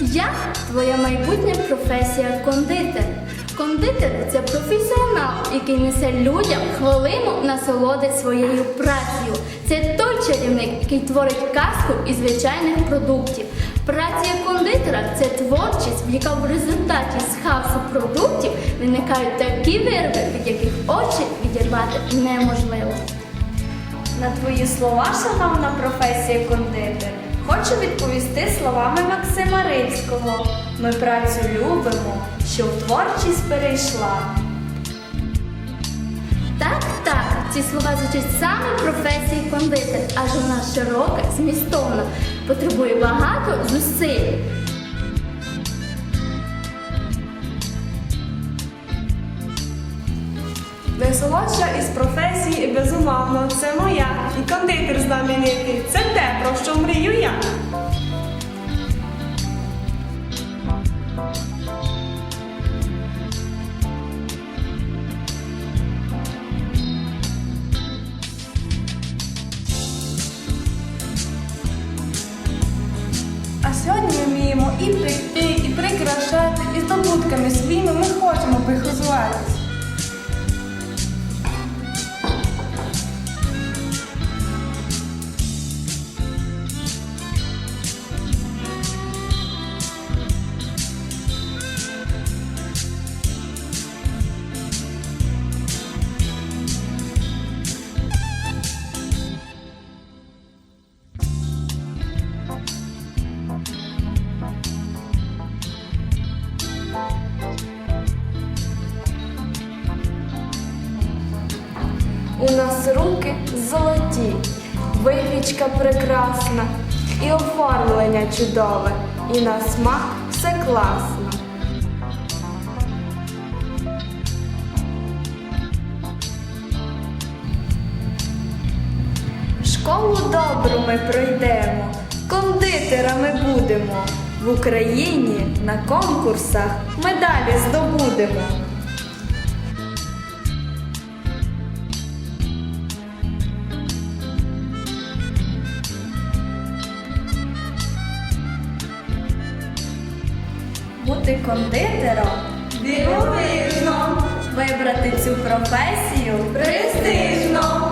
Я твоя майбутня професія кондитер. Кондитер це професіонал, який несе людям хвилину насолоди своєю працею. Це той чарівник, який творить казку із звичайних продуктів. Праця кондитера це творчість, в яка в результаті з хаосу продуктів виникають такі вироби, від яких очі відірвати неможливо. На твої слова, шановна професія кондитер, хочу відповісти словами Максима Рильського. Ми працю любимо, що в творчість перейшла. Так, так, ці слова звучать саме в професії кондитер, адже вона широка, змістовна, потребує багато зусиль. Найсолодша із професій безумовно це моя. І кондитер знаменитий. Це те, про що мрію я. А сьогодні ми вміємо і пекти, і прикрашати, і здобутками своїми ми хочемо прихозуватись. У нас руки золоті, випічка прекрасна, і оформлення чудове, і на смак все класно. Школу добру ми пройдемо, кондитерами будемо. В Україні на конкурсах медалі здобудемо. бути кондитером дивовижно, вибрати цю професію престижно.